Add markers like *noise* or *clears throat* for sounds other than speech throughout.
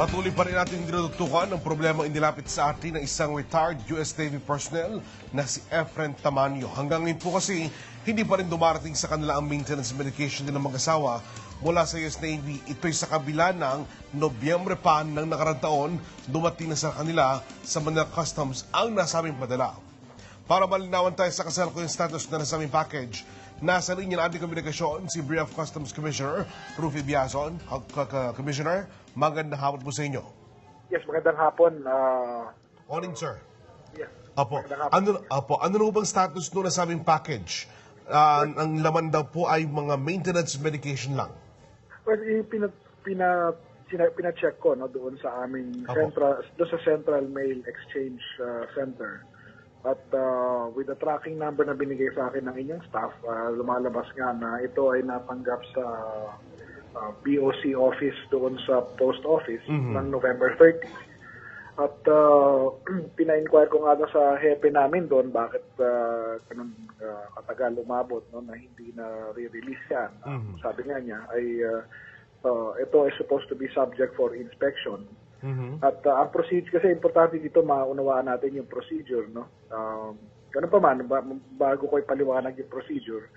Patuloy pa rin natin dinututukan ang problema inilapit sa atin ng isang retired US Navy personnel na si Efren Tamanio. Hanggang ngayon po kasi, hindi pa rin dumarating sa kanila ang maintenance medication din ng mag-asawa mula sa US Navy. Ito'y sa kabila ng Nobyembre pa ng nakarang taon, dumating na sa kanila sa Manila Customs ang nasabing padala. Para malinawan tayo sa kasalukuyang status na nasabing package, nasa linya ng ating komunikasyon si Bureau of Customs Commissioner Rufy Biazon. Commissioner, magandang hapon po sa inyo. Yes, magandang hapon. ah Morning, sir. yes. Apo, ano, apo, ano na bang status nung nasabing package? Ah, ang laman daw po ay mga maintenance medication lang. Well, pina, pina, sina, pina-check ko no, doon sa aming Apo. central, doon sa Central Mail Exchange ah, Center. At ah, with the tracking number na binigay sa akin ng inyong staff, ah, lumalabas nga na ito ay natanggap sa ah, BOC office doon sa post office ng November 30. At uh, *clears throat* pina-inquire ko nga doon sa hepe namin doon bakit uh, ganun uh, katagal umabot no, na hindi na re-release yan. Uh, Sabi nga niya ay uh, uh, ito is supposed to be subject for inspection. At uh, ang procedure, kasi importante dito maunawaan natin yung procedure. No? Um, ganun pa man, ba- bago ko ipaliwanag yung procedure,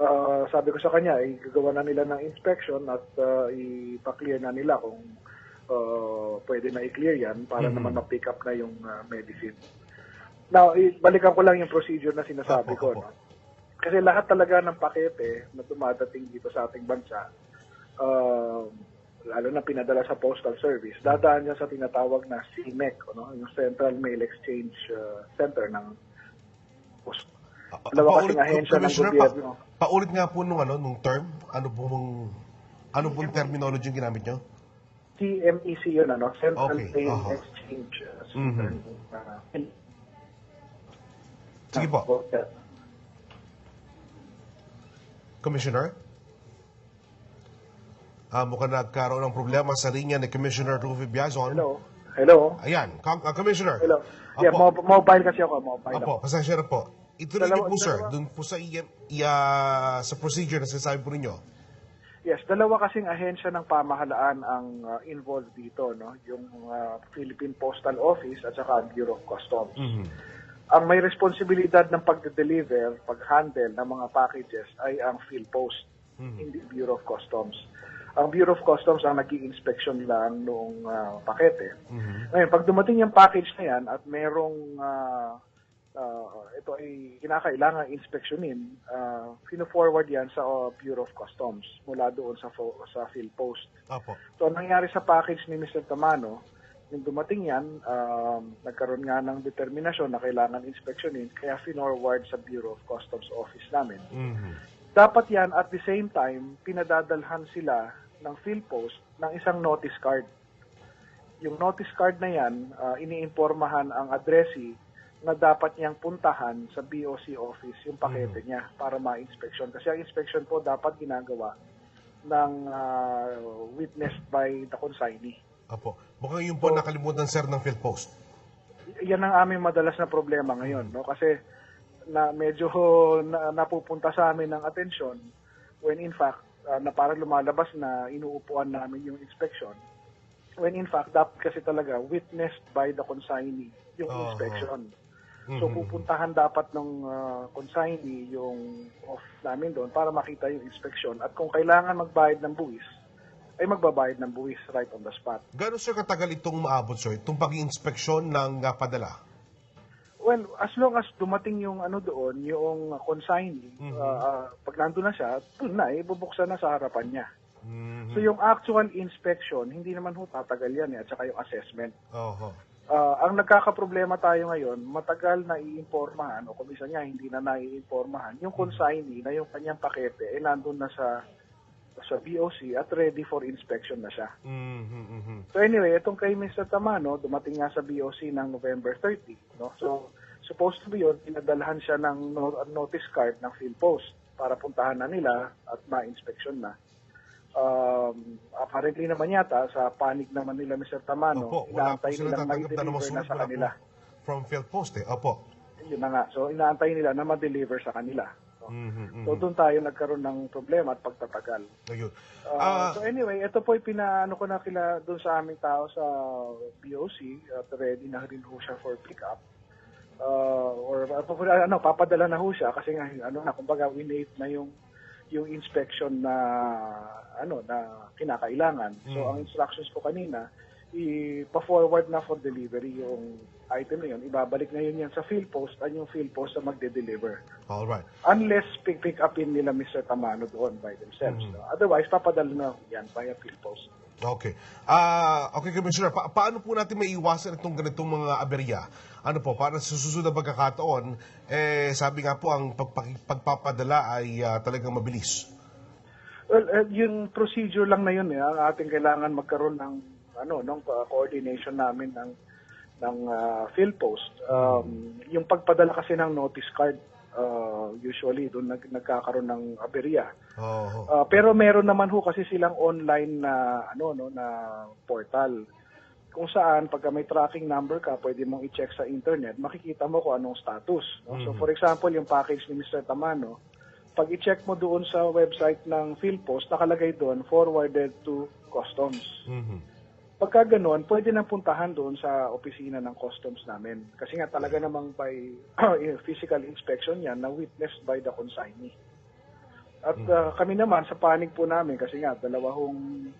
uh, sabi ko sa kanya, ay gagawa na nila ng inspection at uh, ipa-clear na nila kung uh, pwede na i-clear yan para naman ma-pick up na yung uh, medicine. Now, balikan ko lang yung procedure na sinasabi Opo, ko. opo. No? Kasi lahat talaga ng pakete na dumadating dito sa ating bansa, uh, lalo na pinadala sa Postal Service, dadaan yan sa tinatawag na CMEC, no? yung Central Mail Exchange uh, Center ng Post. Dalawa kasing ahensya ng gobyerno. Pa, paulit nga po nung, ano, nung term, ano pong, ano pong terminology yung ginamit nyo? CMEC yun, ano? Central Okay, Mail aha. Exchange uh, Center. Uh, Sige po, uh, Commissioner? Ah, mukhang nagkaroon ng problema sa linya ni Commissioner Rufy Biazon. Hello? Hello? Ayan, Com- ah, Commissioner. Hello? Yeah, Apo. mo- mobile kasi ako, mobile Apo, ako. pasensya na po. Ituloy niyo po, sir, dun po sa, iya- sa procedure na sinasabi po ninyo. Yes, dalawa kasing ahensya ng pamahalaan ang uh, involved dito, no? Yung uh, Philippine Postal Office at saka ang Bureau of Customs. Ang may responsibilidad ng pagde-deliver, pag-handle ng mga packages ay ang PhilPost, hindi Bureau of Customs. Ang Bureau of Customs ang nag inspection lang noong uh, pakete. Ngayon, pag dumating yung package na yan at merong uh, uh, ito ay kinakailangan inspeksyonin, uh, fino-forward yan sa uh, Bureau of Customs mula doon sa fo- sa PhilPost. Apo. So, ang nangyari sa package ni Mr. Tamano, nung dumating yan, um, nagkaroon nga ng determinasyon na kailangan inspeksyonin, kaya finorward sa Bureau of Customs Office namin. Mhm. Dapat yan, at the same time, pinadadalhan sila ng PhilPost ng isang notice card. Yung notice card na yan, uh, iniimpormahan ang addressee na dapat niyang puntahan sa BOC office yung pakete niya para ma-inspection. Kasi ang inspection po dapat ginagawa ng uh, witnessed by the consignee. Apo. Mukhang yun po nakalimutan, sir, ng PhilPost. yan ang aming madalas na problema ngayon, no? Kasi na medyo na, napupunta sa amin ng atensyon when in fact ah, na parang lumalabas na inuupuan namin yung inspection. When in fact dapat kasi talaga witnessed by the consignee yung Oo. inspection. So pupuntahan dapat ng ah, consignee yung off namin doon para makita yung inspection at kung kailangan magbayad ng buwis ay magbabayad ng buwis right on the spot. Gano'n, sir, katagal itong maabot, sir? Itong pag-inspeksyon ng ah, padala? Well, as long as dumating yung ano doon, yung consignee, ah, ah, pag nandun na siya, doon na, ibubuksan na sa harapan niya. Mhm. So yung actual inspection, hindi naman ho tatagal yan eh, at saka yung assessment. Oho. Ah, ang nagkakaproblema tayo ngayon, matagal na iimpormahan o kung minsan nga hindi na naiimpormahan, yung consignee na yung kanyang pakete, eh nandun na sa sa BOC at ready for inspection na siya. Mhm, mhm. So anyway, itong kay Mr. Tamano, dumating nga sa BOC ng November 30. No? So, supposed to be yun, pinadalhan siya ng no- notice card ng PhilPost para puntahan na nila at ma-inspection na. Um, apparently naman yata, sa panig naman nila Mr. Tamano, Opo, inaantay nilang na ma-deliver na sa kanila. from PhilPost, eh. Opo. Yun na nga. So, inaantay nila na ma-deliver sa kanila. No? Mhm, So doon tayo nagkaroon ng problema at pagtatagal. Ayun. Uh, Ah, so anyway, ito po ay pinaano ko na kila doon sa aming tao sa BOC at ready na rin ho siya for pickup. Uh, or uh, ano, papadala na ho siya kasi nga ano na kumbaga winate na yung yung inspection na ano na kinakailangan. So Mm. ang instructions ko kanina i-forward na for delivery yung item na yun. Ibabalik na yun yan sa field post at yung field post na magde-deliver. all right. Unless pick, pick upin nila Mr. Tamano doon by themselves. Mm-hmm. no? Otherwise, papadala na yan via field post. Okay. Ah, okay, Commissioner, pa- paano po natin maiiwasan itong ganitong mga aberya? Ano po, para sa susunod na pagkakataon, eh, sabi nga po, ang pagpaki- pagpapadala ay ah, talagang mabilis. Well, eh, yung procedure lang na yun, eh, ang ating kailangan magkaroon ng ano, ng uh, coordination namin ng ng uh, field post. Um, yung pagpadala kasi ng notice card, uh, usually doon nag, nagkakaroon ng aberya. Oo. Uh, pero meron naman ho kasi silang online na ano no na portal kung saan pagka may tracking number ka, pwede mong i-check sa internet, makikita mo kung anong status. No? So for example, yung package ni Mr. Tamano, pag i-check mo doon sa website ng PhilPost, nakalagay doon, forwarded to customs. Mhm. Pagka ganun, pwede nang puntahan doon sa opisina ng customs namin. Kasi nga talaga namang by *clears throat* physical inspection yan na witnessed by the consignee. At uh, kami naman sa panig po namin kasi nga dalawa hong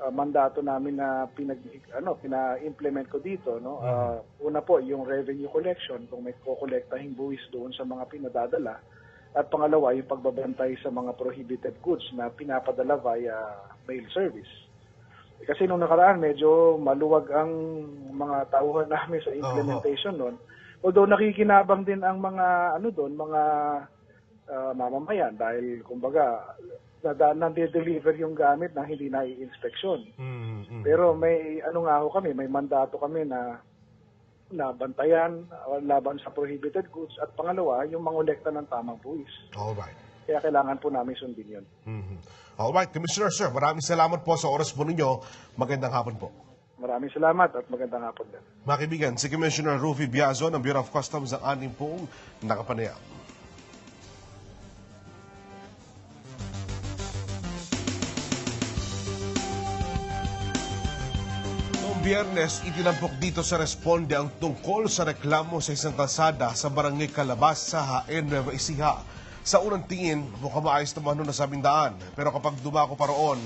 uh, mandato namin na pinag ano pina-implement ko dito no. Uh, una po yung revenue collection kung may kokolektahing buwis doon sa mga pinadadala at pangalawa yung pagbabantay sa mga prohibited goods na pinapadala via mail service. Kasi nung nakaraan, medyo maluwag ang mga tauhan *laughs* namin sa implementation nun. Although nakikinabang din ang mga ano doon, mga ah, mamamayan dahil kumbaga nade-deliver yung gamit na hindi na i-inspeksyon. Mhm. Pero may ano nga ho kami, may mandato kami na na bantayan ah, laban sa prohibited goods at pangalawa, yung mangolekta ng tamang buwis. All right. Kaya kailangan po namin sundin yun. Mhm. All right, Commissioner, sir, maraming salamat po sa oras po ninyo. Magandang hapon po. Maraming salamat at magandang hapon din. Mga kaibigan, si Commissioner Rufy Biazo ng Bureau of Customs ang ating pong nakapanayam. Noong biyernes, itinampok dito sa Responde ang tungkol sa reklamo sa isang kalsada sa Barangay Calabas sa Haen, Nueva Ecija. Sa unang tingin, mukhang maayos naman na sabing daan. Pero kapag dumako pa roon,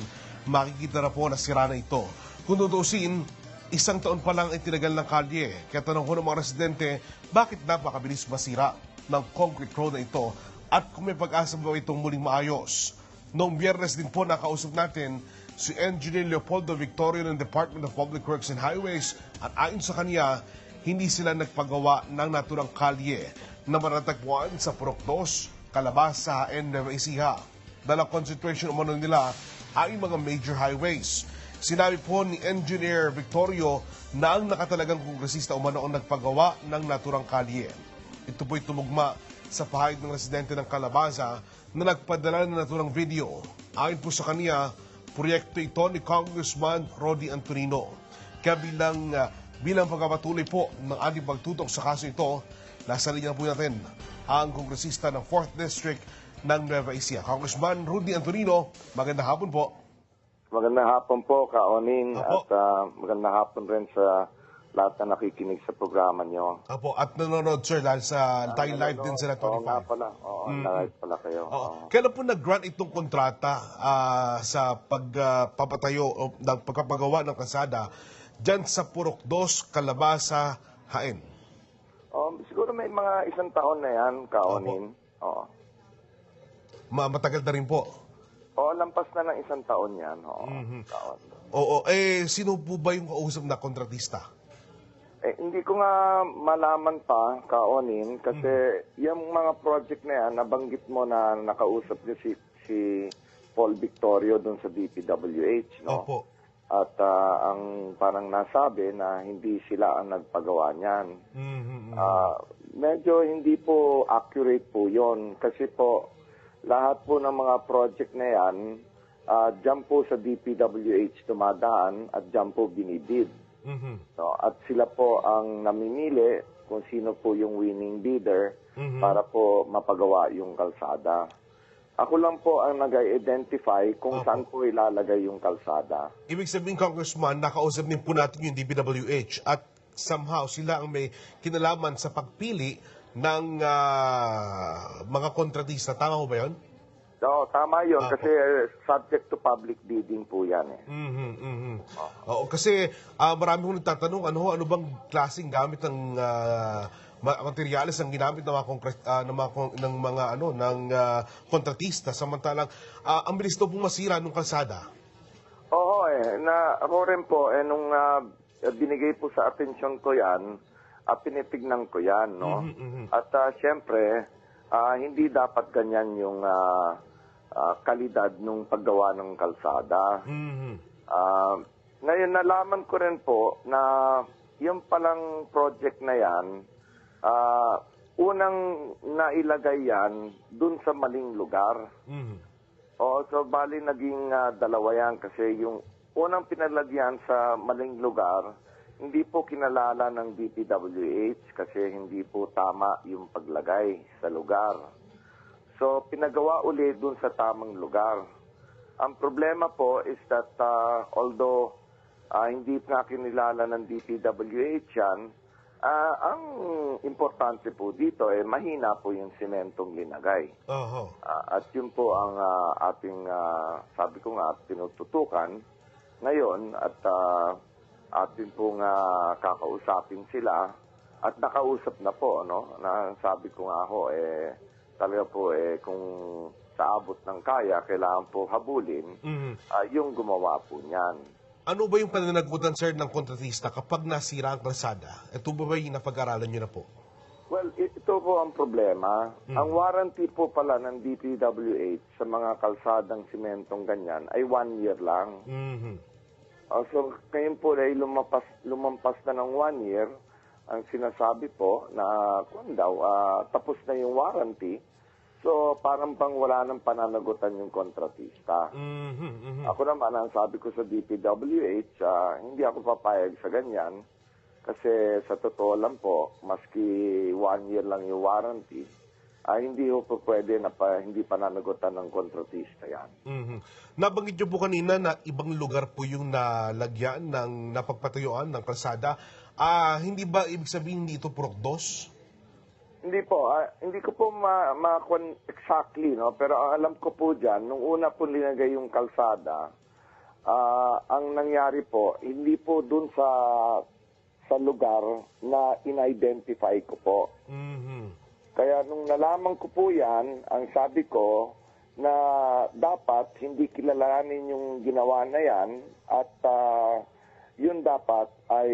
makikita na po na sira na ito. Kung tutusin, isang taon pa lang ay tinagal ng kalye. Kaya tanong ko ng mga residente, bakit napakabilis masira ng concrete road na ito at kung may pag-asa ba itong muling maayos. Noong biyernes din po nakausap natin si Engineer Leopoldo Victorio ng Department of Public Works and Highways at ayon sa kanya, hindi sila nagpagawa ng naturang kalye na maratagpuan sa Purok 2, Calabasa and Nueva Ecija. Dala concentration umano nila ay mga major highways. Sinabi po ni Engineer Victorio na ang nakatalagang kongresista umano ang nagpagawa ng naturang kalye. Ito po'y tumugma sa pahayag ng residente ng Calabaza na nagpadala ng naturang video. Ayon po sa kanya, proyekto ito ni Congressman Rodi Antonino. Kaya bilang, ah, bilang pagpapatuloy po ng ating pagtutok sa kaso ito, nasa linya po natin ang kongresista ng 4th District ng Nueva Ecija. Congressman Rudy Antonino, magandang hapon po. Magandang hapon po, Kaonin, Apo. at ah, magandang hapon rin sa lahat na nakikinig sa programa nyo. Apo, at nanonood sir dahil sa tayo live din sila Oo nga 25. pala, oo, live pala kayo. Oo. Oo. Kailan po nag-grant itong kontrata ah, sa pagpapatayo o ng pagpapagawa ng kasada dyan sa Purok 2, Calabasa, Haen? Oh, siguro may mga isang taon na yan, Kaonin. Oo. Ma- matagal na rin po. Oo, lampas na ng isang taon yan. Oo, Mhm. Kaon. Oo, eh, sino po ba yung kausap na kontratista? Eh, hindi ko nga malaman pa, Kaonin, kasi Mm. yung mga project na yan, nabanggit mo na nakausap niyo si, si Paul Victorio doon sa DPWH, no? Opo. At ah, ang parang nasabi na hindi sila ang nagpagawa niyan. Mhm. Ah, medyo hindi po accurate po yon kasi po lahat po ng mga project na yan, ah, dyan po sa DPWH tumadaan at dyan po binibid. Mhm. No? At sila po ang namimili kung sino po yung winning bidder para po mapagawa yung kalsada. Ako lang po ang nag-identify kung saan po ilalagay yung kalsada. Ibig sabihin, Congressman, nakausap din po natin yung DPWH at somehow sila ang may kinalaman sa pagpili ng ah, mga kontratista. Tama ho ba yun? So, tama yun Apo. kasi eh, subject to public bidding po yan eh. Mhm, mhm. Oo, kasi ah, marami kong nagtatanong, ano, ho, ano bang klaseng gamit ng ah, materyales ang ginamit ng mga, konkret, ah, ng mga, ng mga ano, ng ah, kontratista. Samantalang, ah, ang bilis daw pong masira ng kalsada. Oo eh, na ako rin po, eh, nung ah, binigay po sa atensyon ko yan, uh, pinitignan ko yan, no? At ah, syempre, ah, hindi dapat ganyan yung ah, ah, kalidad nung paggawa ng kalsada. Mhm. Ah, ngayon, nalaman ko rin po na yung palang project na yan, ah, unang nailagay yan dun sa maling lugar. Mhm. Oo, so bali naging ah, dalawa yan kasi yung unang pinalagyan sa maling lugar, hindi po kinalala ng DPWH kasi hindi po tama yung paglagay sa lugar. So pinagawa uli dun sa tamang lugar. Ang problema po is that ah, although ah, hindi nga kinilala ng DPWH yan, ah, ang importante po dito eh mahina po yung sementong linagay. Oho. Ah, at yun po ang ah, ating, ah, sabi ko nga, tinututukan ngayon at ah, atin pong ah, kakausapin sila at nakausap na po, no? Na sabi ko nga ho, eh, talaga po, eh, kung sa abot ng kaya, kailangan po habulin, Mhm. ah, yung gumawa po niyan. Ano ba yung pananagutan, sir, ng kontratista kapag nasira ang kalsada? Ito ba ba yung napag-aralan nyo na po? Well, ito po ang problema. Ang warranty po pala ng DPWH sa mga kalsadang simentong ganyan ay one year lang. Mhm. Uh, so, ngayon po ay lumapas, lumampas na ng one year, ang sinasabi po na kung daw, ah, tapos na yung warranty, so parang pang wala ng pananagutan yung kontratista. Mhm, mhm. Ako naman, ang sabi ko sa DPWH, ah, hindi ako papayag sa ganyan, kasi sa totoo lang po, maski one year lang yung warranty, ah, hindi po po pwede na pa, hindi pananagutan ng kontratista yan. Mhm. Nabanggit nyo po kanina na ibang lugar po yung nalagyan ng napagpatuyuan ng kalsada. Ah, hindi ba ibig sabihin hindi ito purok dos? Hindi po, ah, hindi ko po ma, ma exactly, no? pero ang alam ko po dyan, nung una po linagay yung kalsada, ah, ang nangyari po, hindi po dun sa sa lugar na in-identify ko po. Mhm. Kaya nung nalaman ko po yan, ang sabi ko na dapat hindi kilalanin yung ginawa na yan at ah, yun dapat ay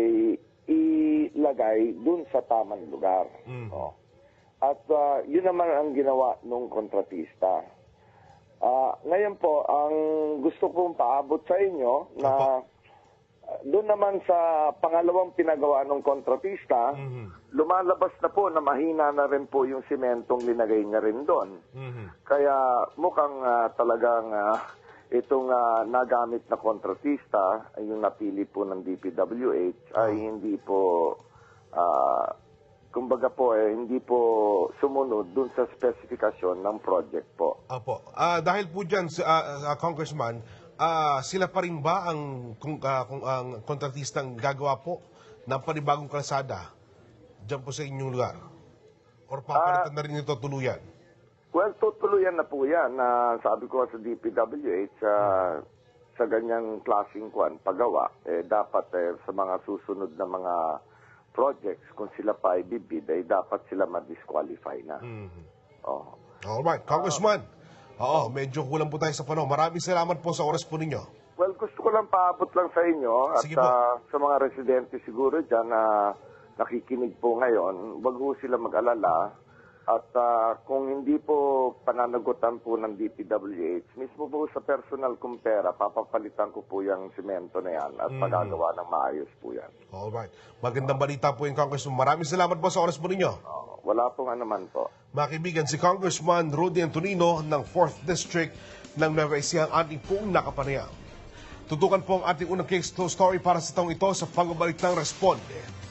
ilagay dun sa tamang lugar. Mhm. Oh. At ah, yun naman ang ginawa nung kontratista. Ah, ngayon po, ang gusto kong paabot sa inyo na doon naman sa pangalawang pinagawa ng kontratista, Mhm. lumalabas na po na mahina na rin po yung simentong linagay niya rin doon. Mhm. Kaya mukhang ah, talagang ah, itong ah, nagamit na kontratista, ay yung napili po ng DPWH, ay hindi po, ah, kumbaga po, eh, hindi po sumunod dun sa spesifikasyon ng project po. Apo. Ah, dahil po dyan, sa- ah, ah, Congressman, ah, sila pa rin ba ang, kung, ah, kung ang kontratistang gagawa po ng panibagong kalsada dyan po sa inyong lugar? Or papalitan na rin ito tuluyan? Well, tutuluyan na po yan. na sabi ko sa DPWH, ah, sa ganyang klaseng kwan, paggawa, eh, dapat eh, sa mga susunod na mga projects, kung sila pa ibibid, ay dapat sila ma-disqualify na. Mhm. Oh. Alright, Congressman. Oo, medyo kulang po tayo sa panahon. Maraming salamat po sa oras po ninyo. Well, gusto ko lang paabot lang sa inyo at ah, sa mga residente siguro dyan na nakikinig po ngayon, wag po sila mag-alala. At ah, kung hindi po pananagutan po ng DPWH, mismo po sa personal kong pera, papapalitan ko po yung simento na yan at magagawa ng maayos po yan. Alright. Magandang balita po yung Congressman. Maraming salamat po sa oras po ninyo. Oh, wala pong anuman po. Mga kaibigan, si Congressman Rudy Antonino ng 4th District ng Nueva Ecija ang ating pong nakapanayam. Tutukan po ang ating unang case closed story para sa taong ito sa pagbabalik ng Responde.